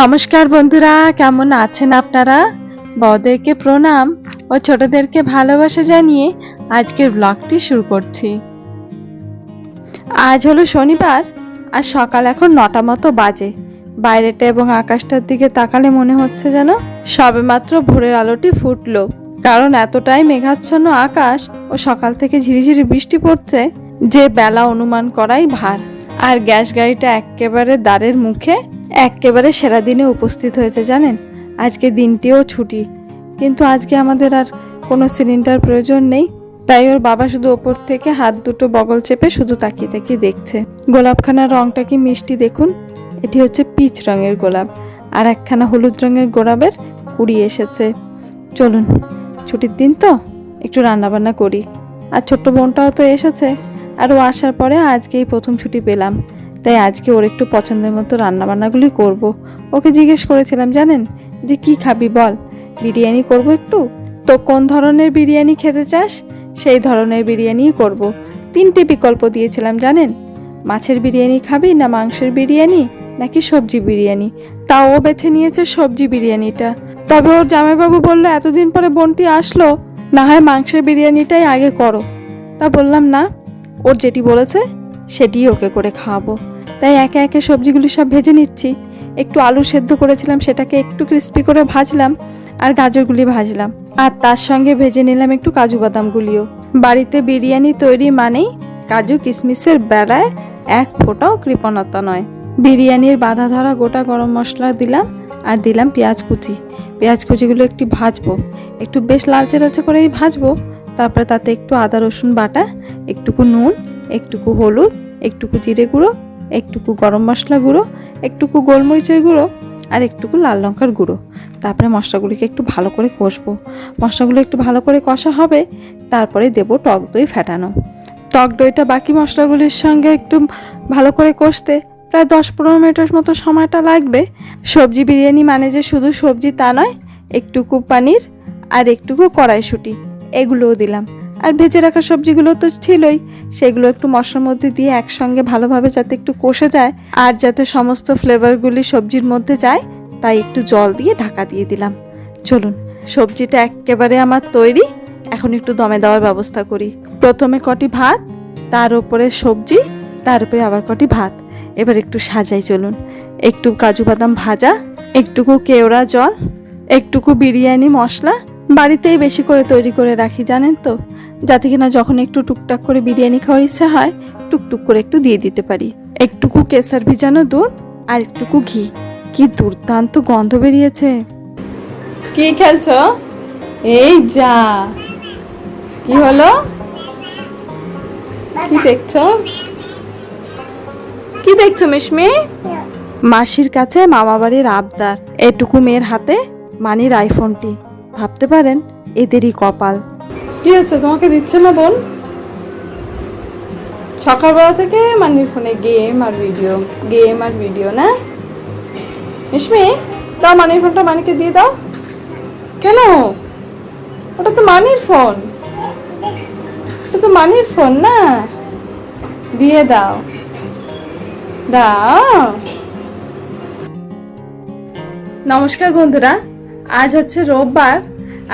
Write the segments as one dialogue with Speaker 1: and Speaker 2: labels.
Speaker 1: নমস্কার বন্ধুরা, কেমন আছেন আপনারা? বড়দেরকে প্রণাম ও ছোটদেরকে ভালোবাসা জানিয়ে আজকের ব্লগটি শুরু করছি। আজ হলো শনিবার আর সকাল এখন নটা মতো বাজে। বাইরেটা এবং আকাশটার দিকে তাকালে মনে হচ্ছে যেন সবেমাত্র ভোরের আলোটি ফুটলো। কারণ এতটাই মেঘাচ্ছন্ন আকাশ ও সকাল থেকে ঝিরিঝিরি বৃষ্টি পড়ছে যে বেলা অনুমান করাই ভার। আর গ্যাস গাড়িটা একেবারে দ্বারের মুখে একেবারে সেরা দিনে উপস্থিত হয়েছে, জানেন? আজকে দিনটিও ছুটি। কিন্তু আজকে আমাদের আর কোনো সিলিন্ডার প্রয়োজন নেই। তাই ওর বাবা শুধু ওপর থেকে হাত দুটো বগল চেপে শুধু তাকিয়ে তাকিয়ে দেখছে। গোলাপখানার রংটা কি মিষ্টি, দেখুন? এটি হচ্ছে পিচ রঙের গোলাপ। আর একখানা হলুদ রঙের গোলাপের কুড়ি এসেছে। চলুন, ছুটির দিন তো? একটু রান্নাবান্না করি। আর ছোট্ট বোনটাও তো এসেছে। আর ও আসার পরে আজকেই প্রথম ছুটি পেলাম। তাই আজকে ওর একটু পছন্দের মতো রান্নাবান্নাগুলি করব। ওকে জিজ্ঞেস করেছিলাম, জানেন যে কি খাবি বল? বিরিয়ানি করব একটু? তো কোন ধরনের বিরিয়ানি খেতে চাস? সেই ধরনের বিরিয়ানিই করব। তিনটে বিকল্প দিয়েছিলাম, জানেন? মাছের বিরিয়ানি খাবি না মাংসের বিরিয়ানি, নাকি সবজি বিরিয়ানি? তাও ও বেছে নিয়েছে সবজি বিরিয়ানিটা। তবে ওর জামাইবাবু বলল, এতদিন পরে বোনটি আসলো, না হয় মাংসের বিরিয়ানিটাই আগে করো। তা বললাম, না। ওর যেটি বলেছে? সেটিই ওকে করে খাওয়াবো। তাই একে একে সবজিগুলি সব ভেজে নিচ্ছি। একটু আলু সেদ্ধ করেছিলাম, সেটাকে একটু ক্রিস্পি করে ভাজলাম আর গাজরগুলি ভাজলাম। আর তার সঙ্গে ভেজে নিলাম একটু কাজু বাদামগুলিও। বাড়িতে বিরিয়ানি তৈরি মানেই কাজু কিশমিশের বেলায় এক ফোঁটাও কৃপণতা নয়। বিরিয়ানির বাধা ধরা গোটা গরম মশলা দিলাম আর দিলাম পেঁয়াজ কুচি। পেঁয়াজ কুচিগুলো একটু ভাজবো। একটু বেশ লালচে লালচে করেই ভাজবো। তারপরে তাতে একটু আদা রসুন বাটা, একটুকু নুন, একটুকু হলুদ একটুকু জিরে গুঁড়ো, একটুকু গরম মশলা গুঁড়ো, একটুকু গোলমরিচের গুঁড়ো আর একটুকু লাল লঙ্কার গুঁড়ো। তারপরে মশলাগুলিকে একটু ভালো করে কষবো। মশলাগুলো একটু ভালো করে কষা হবে, তারপরে দেব টক দই ফেটানো। টক দইটা বাকি মশলাগুলির সঙ্গে একটু ভালো করে কষতে প্রায় দশ পনেরো মিনিটের মতো সময়টা লাগবে। সবজি বিরিয়ানি মানে যে শুধু সবজি তা নয়, একটুকু পানির আর একটুকু কড়াইশুঁটি, এগুলোও দিলাম। আর ভেজে রাখা সবজিগুলো তো ছিলই। সেগুলো একটু মশলার মধ্যে দিয়ে একসঙ্গে ভালোভাবে যাতে একটু কষে যায়, আর যাতে সমস্ত ফ্লেভারগুলি সবজির মধ্যে যায়, তাই একটু জল দিয়ে ঢাকা দিয়ে দিলাম। চলুন, সবজিটা একেবারে আমার তৈরি। এখন একটু দমে দেওয়ার ব্যবস্থা করি। প্রথমে কটি ভাত, তার উপরে সবজি, তার উপরে আবার কটি ভাত। এবার একটু সাজাই চলুন। একটু কাজু বাদাম ভাজা, একটুকু কেওড়া জল, একটুকু বিরিয়ানি মশলা। বাড়িতেই বেশি করে তৈরি করে রাখি, জানেন তো? যাতে কিনা যখন একটু টুকটাক করে বিরিয়ানি খাওয়ার ইচ্ছা হয় টুকটুক করে একটু দিয়ে দিতে পারি। একটুকু কেসার ভিজানো দুধ আর একটুকু ঘি। কি দুর্দান্ত গন্ধ বেরিয়েছে। কি খেলছো? এই যা। কি হলো? কি দেখছ? কি দেখছ মিশমি মাসির কাছে মামা বাড়ির আবদার। এটুকু মেয়ের হাতে মানির আইফোনটি ভাবতে পারেন এদেরই কপাল। কি হচ্ছে তোমাকে দিচ্ছে না বোন সকালবেলা থেকে মানির ফোনে গেম আর ভিডিও গেম আর ভিডিও না? মিশমি দাও মানির ফোনটা মানিকে দিয়ে দাও। কেন? ওটা তো মানির ফোন। ওটা তো মানির ফোন, না? দিয়ে দাও। দাও। নমস্কার বন্ধুরা, আজ হচ্ছে রোববার,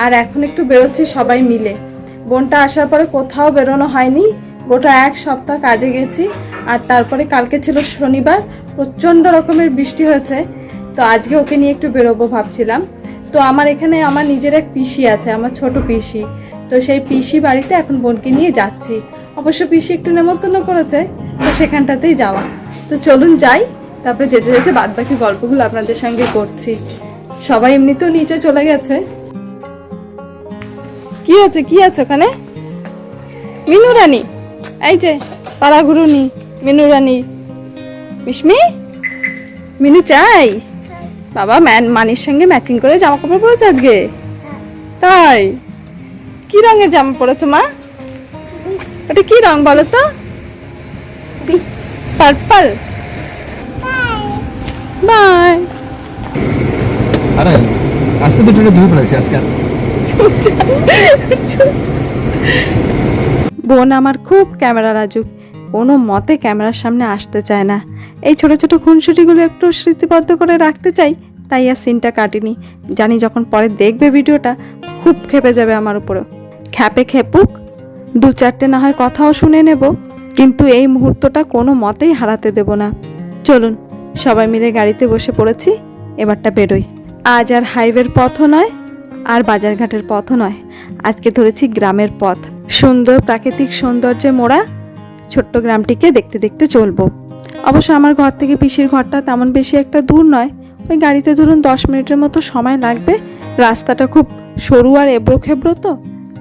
Speaker 1: আর এখন একটু বেরোচ্ছি সবাই মিলে। বোনটা আসার পরে কোথাও বেরোনো হয়নি। গোটা এক সপ্তাহ কাজে গেছি। আর তারপরে কালকে ছিল শনিবার, প্রচণ্ড রকমের বৃষ্টি হয়েছে। তো আজকে ওকে নিয়ে একটু বেরোবো ভাবছিলাম। তো আমার এখানে আমার নিজের এক পিসি আছে, আমার ছোট পিসি। তো সেই পিসি বাড়িতে এখন বোনকে নিয়ে যাচ্ছি। অবশ্য পিসি একটু নেমন্তন্ন করেছে, তো সেখানটাতেই যাওয়া। তো চলুন যাই, তারপরে যেতে যেতে বাদ বাকি গল্পগুলো আপনাদের সঙ্গে করছি। সবাই এমনিতেও নিচে চলে গেছে। কি আছে কি আছে ওখানে? মিনু রানী, এই যে পাড়া ঘুরুনি মিনু রানী। মিশমি মিনু চাই? বাবা, ম্যান, মানির সঙ্গে ম্যাচিং করে জামা কাপড় পরেছে আজকে? তাই? কি রঙের জামা পরেছো মা? ওটা কি রং বলো তো? পার্পল। বাই।
Speaker 2: আরে, আজকে তো ধুয়ে ফেলেছি আজকে।
Speaker 1: বোন আমার খুব ক্যামেরা লাজুক কোনো মতে ক্যামেরার সামনে আসতে চায় না। এই ছোট ছোট খুনসুটিগুলো একটু স্মৃতিবদ্ধ করে রাখতে চাই, তাই আর সিনটা কাটিনি। জানি যখন পরে দেখবে ভিডিওটা, খুব খেপে যাবে আমার উপরেও। খ্যাপে খেপুক দু চারটে না হয় কথাও শুনে নেব, কিন্তু এই মুহূর্তটা কোনো মতেই হারাতে দেব না। চলুন, সবাই মিলে গাড়িতে বসে পড়েছি, এবারটা বেরোই। আজ আর হাইওয়ের পথও নয় আর বাজারঘাটের পথও নয়। আজকে ধরেছি গ্রামের পথ। সুন্দর প্রাকৃতিক সৌন্দর্যে মোড়া ছোট্ট গ্রামটিকে দেখতে দেখতে চলবো। অবশ্য আমার ঘর থেকে পিসির ঘরটা তেমন বেশি একটা দূর নয়। ওই গাড়িতে ধরুন দশ মিনিটের মতো সময় লাগবে। রাস্তাটা খুব সরু আর এবড়ো খেবড়ো তো,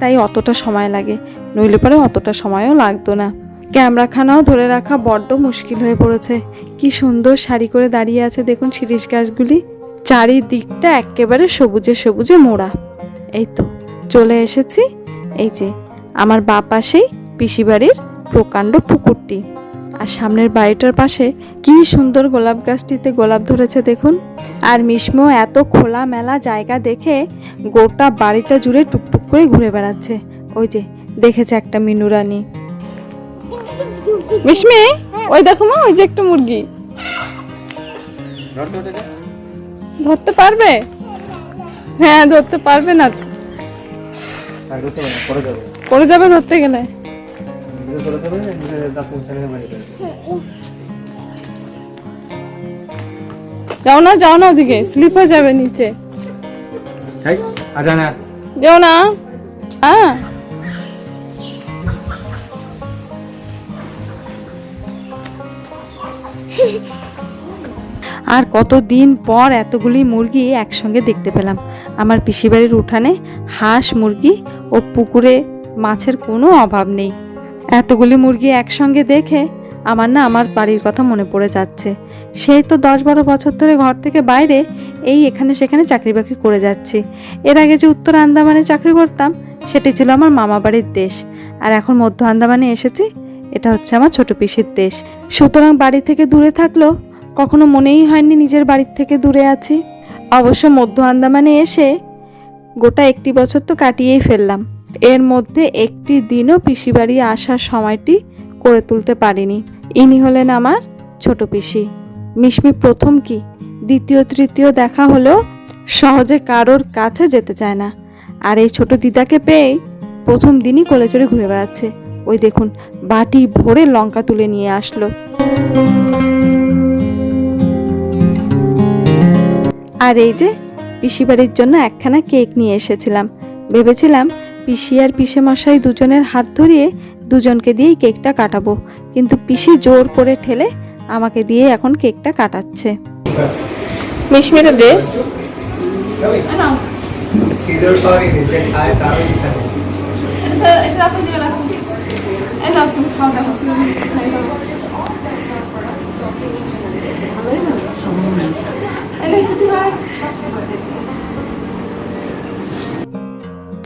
Speaker 1: তাই অতটা সময় লাগে। নইলে পরে অতটা সময়ও লাগতো না। ক্যামেরাখানাও ধরে রাখা বড্ড মুশকিল হয়ে পড়েছে। কি সুন্দর শাড়ি করে দাঁড়িয়ে আছে দেখুন শিরিষ গাছগুলি চারিদিকটা একেবারে সবুজে সবুজে মোড়া। এই তো, চলে এসেছি এই যে আমার বা পাশেই পিসি বাড়ির প্রকাণ্ড পুকুরটি। আর সামনের বাড়িটার পাশে কি সুন্দর গোলাপ গাছটিতে গোলাপ ধরেছে দেখুন। আর মিসমো এত খোলা মেলা জায়গা দেখে গোটা বাড়িটা জুড়ে টুকটুক করে ঘুরে বেড়াচ্ছে। ওই যে, দেখেছে একটা মিনুরানি মিশমি ওই দেখো মা, ওই যে একটা মুরগি। ধরতে পারবে? হ্যাঁ ধরতে পারবে না।
Speaker 2: আর পরে যাবে।
Speaker 1: পড়ে যাবে ধরতে গেলে? যাও না যাও না ওদিকে স্লিপ হয়ে যাবে নিচে। যাও না। হ্যাঁ আর কতদিন পর এতগুলি মুরগি একসঙ্গে দেখতে পেলাম। আমার পিসিবাড়ির উঠানে হাঁস মুরগি ও পুকুরে মাছের কোনো অভাব নেই। এতগুলি মুরগি একসঙ্গে দেখে আমার না আমার বাড়ির কথা মনে পড়ে যাচ্ছে। সেই তো দশ বারো বছর ধরে ঘর থেকে বাইরে এই এখানে সেখানে চাকরি বাকরি করে যাচ্ছি। এর আগে যে উত্তর আন্দামানে চাকরি করতাম, সেটি ছিল আমার মামা বাড়ির দেশ। আর এখন মধ্য আন্দামানে এসেছি, এটা হচ্ছে আমার ছোট পিসির দেশ। সুতরাং বাড়ি থেকে দূরে থাকলেও কখনো মনেই হয়নি নিজের বাড়ির থেকে দূরে আছি। অবশ্য মধ্য আন্দামানে এসে গোটা একটি বছর তো কাটিয়েই ফেললাম। এর মধ্যে একটি দিনও পিসি বাড়ি আসার সময়টি করে তুলতে পারিনি। ইনি হলেন আমার ছোট পিসি। মিশমি প্রথম কি, দ্বিতীয়, তৃতীয় দেখা হলেও সহজে কারোর কাছে যেতে চায় না। আর এই ছোট দিদাকে পেয়ে প্রথম দিনই কোলে চড়ে ঘুরে বেড়াচ্ছে। ওই দেখুন, বাটি ভরে লঙ্কা তুলে নিয়ে আসলো। আর এই যে পিসি বাড়ির জন্য একখানা কেক নিয়ে এসেছিলাম। ভেবেছিলাম পিসি আর পিসে মশাই দুজনের হাত ধরিয়ে দুজনকে দিয়েই কেকটা কাটাবো। কিন্তু পিসি জোর করে ঠেলে আমাকে দিয়ে এখন কেকটা কাটাচ্ছে। মিশমিটা দে।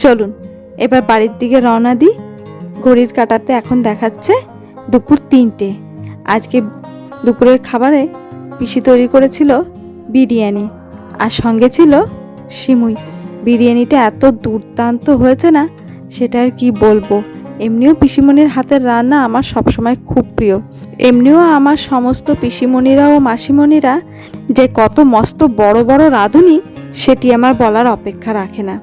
Speaker 1: চলুন, এবার বাড়ির দিকে রওনা দিই। ঘড়ির কাটাতে এখন দেখাচ্ছে দুপুর তিনটে। আজকে দুপুরের খাবারে পিসি তৈরি করেছিল বিরিয়ানি আর সঙ্গে ছিল সিমুই। বিরিয়ানিটা এত দুর্দান্ত হয়েছে না, সেটা আর কি বলব। এমনিও পিসিমণির হাতের রান্না আমার সবসময় খুব প্রিয়। এমনিও আমার সমস্ত পিসিমণিরা ও মাসিমণিরা যে কত মস্ত বড় বড় রাঁধুনি, সেটি আমার বলার অপেক্ষা রাখে না।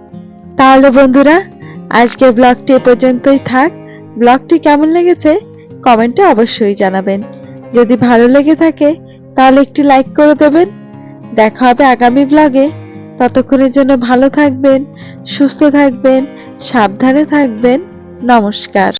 Speaker 3: তাহলে বন্ধুরা, আজকের ব্লগটি এ পর্যন্তই থাক। ব্লগটি কেমন লেগেছে কমেন্টে অবশ্যই জানাবেন। যদি ভালো লেগে থাকে, তাহলে একটি লাইক করে দেবেন। দেখা হবে আগামী ব্লগে। ততক্ষণের জন্য ভালো থাকবেন, সুস্থ থাকবেন, সাবধানে থাকবেন। নমস্কার।